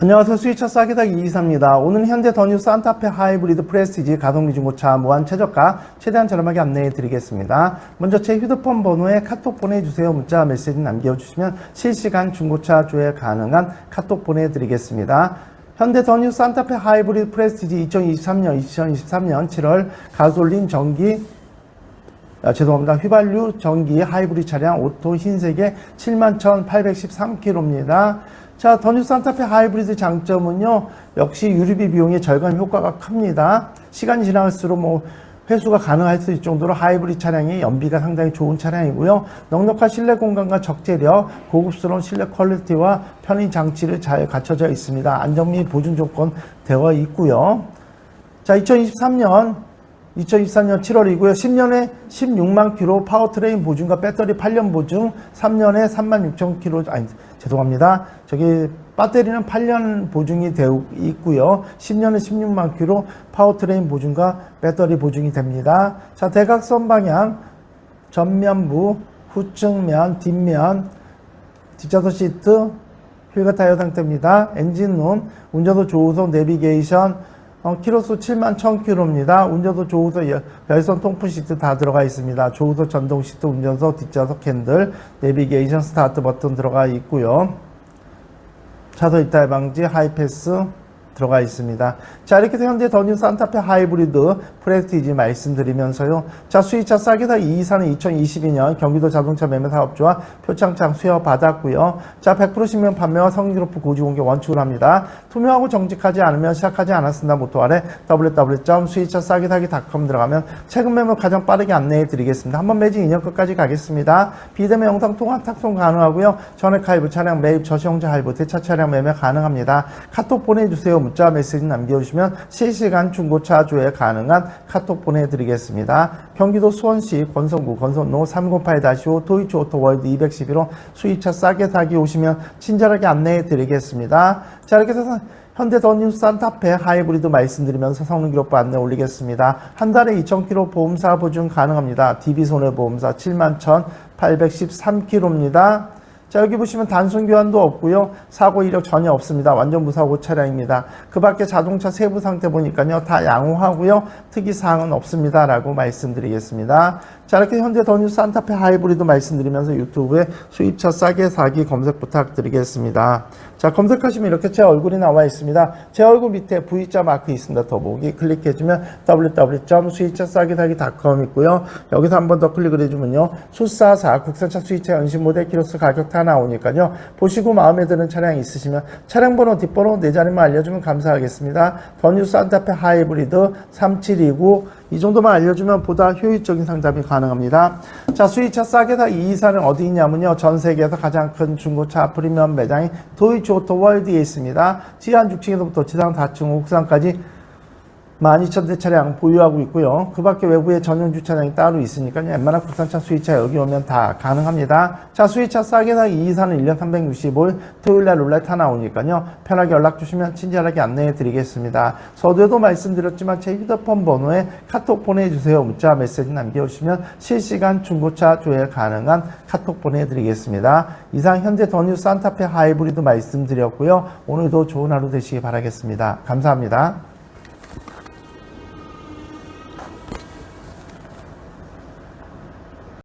안녕하세요. 수위차 싸기다기 이기사입니다. 오늘 현재 더뉴 산타페 하이브리드 프레스티지 가동기 중고차 무한 최저가 최대한 저렴하게 안내해 드리겠습니다. 먼저 제 휴대폰 번호에 카톡 보내주세요. 문자 메시지 남겨주시면 실시간 중고차 조회 가능한 카톡 보내드리겠습니다. 현대 더뉴 산타페 하이브리드 프레스티지 2023년 2023년 7월 가솔린 전기 아, 죄송합니다. 휘발유 전기 하이브리드 차량 오토 흰색의 71,813km입니다. 자, 더뉴 산타페 하이브리드 장점은요, 역시 유류비 비용의 절감 효과가 큽니다. 시간이 지날수록 뭐, 회수가 가능할 수 있을 정도로 하이브리드 차량이 연비가 상당히 좋은 차량이고요. 넉넉한 실내 공간과 적재력, 고급스러운 실내 퀄리티와 편의 장치를 잘 갖춰져 있습니다. 안전 및 보증 조건 되어 있고요. 자, 2023년 2023년 7월이고요. 10년에 16만 킬로 파워트레인 보증과 배터리 8년 보증, 3년에 3만 6천 킬로, 아니, 죄송합니다. 저기, 배터리는 8년 보증이 되어 있고요. 10년에 16만 킬로 파워트레인 보증과 배터리 보증이 됩니다. 자, 대각선 방향, 전면부, 후측면, 뒷면, 뒷좌석 시트, 휠과 타이어 상태입니다. 엔진룸, 운전도 조우석, 내비게이션, 어, 키로수 7만 1000km입니다. 운전도 조우석 열- 열선 통풍 시트 다 들어가 있습니다. 조우석 전동 시트, 운전석, 뒷좌석 핸들, 내비게이션 스타트 버튼 들어가 있고요. 차도 이탈 방지, 하이패스 들어가 있습니다. 자, 이렇게 해서 현재 더뉴 산타페 하이브리드 프레스티지 말씀드리면서요. 자, 수입차 싸게다 이이사는 2022년 경기도 자동차 매매 사업주와 표창장 수여 받았고요. 자, 100% 신명 판매와 성기로프 고지 공개 원칙으로 합니다. 투명하고 정직하지 않으면 시작하지 않았습니다. 모토 아래 www.수입차 싸게다기.com 들어가면 최근 매물 가장 빠르게 안내해 드리겠습니다. 한번 매진 2년 끝까지 가겠습니다. 비대면 영상 통화 탁송 가능하고요. 전액 할부 차량 매입 저시용자 할부 대차 차량 매매 가능합니다. 카톡 보내주세요. 문자 메시지 남겨주시면 실시간 중고차 조회 가능한 카톡 보내드리겠습니다. 경기도 수원시 권성구 건선로 308-5 도이치 오토월드 211호 수입차 싸게 사기 오시면 친절하게 안내해 드리겠습니다. 자 이렇게 해서 현대 더뉴 산타페 하이브리드 말씀드리면서 성능 기록부 안내 올리겠습니다. 한 달에 2,000km 보험사 보증 가능합니다. DB손해보험사 71,813km입니다. 자, 여기 보시면 단순 교환도 없고요. 사고 이력 전혀 없습니다. 완전 무사고 차량입니다. 그 밖에 자동차 세부 상태 보니까요. 다 양호하고요. 특이 사항은 없습니다 라고 말씀드리겠습니다. 자, 이렇게 현재 더뉴 산타페 하이브리드 말씀드리면서 유튜브에 수입차 싸게 사기 검색 부탁드리겠습니다. 자, 검색하시면 이렇게 제 얼굴이 나와 있습니다. 제 얼굴 밑에 V자 마크 있습니다. 더보기 클릭해주면 www.수입차 싸게 사기.com 있고요. 여기서 한 번 더 클릭을 해주면요. 수사사 국산차 수입차 연식 모델 키로수 가격 다 나오니까요. 보시고 마음에 드는 차량 있으시면 차량 번호 뒷번호 네 자리만 알려주면 감사하겠습니다. 더뉴 산타페 하이브리드 3729 이 정도만 알려주면 보다 효율적인 상담이 가능합니다. 자, 수입차 싸게 다 이이사는 어디 있냐면요. 전 세계에서 가장 큰 중고차 프리미엄 매장이 도이치 오토 월드에 있습니다. 지하 6층에서부터 지상 4층 옥상까지 12,000대 차량 보유하고 있고요. 그 밖에 외부에 전용 주차장이 따로 있으니까요. 웬만한 국산차 수입차 여기 오면 다 가능합니다. 자, 수입차 싸게 사 이이사는 1년 365일 토요일 날 룰렛 하나 오니까요. 편하게 연락 주시면 친절하게 안내해 드리겠습니다. 서두에도 말씀드렸지만 제 휴대폰 번호에 카톡 보내주세요. 문자 메시지 남겨주시면 실시간 중고차 조회 가능한 카톡 보내드리겠습니다. 이상 현재 더뉴 산타페 하이브리드 말씀드렸고요. 오늘도 좋은 하루 되시기 바라겠습니다. 감사합니다.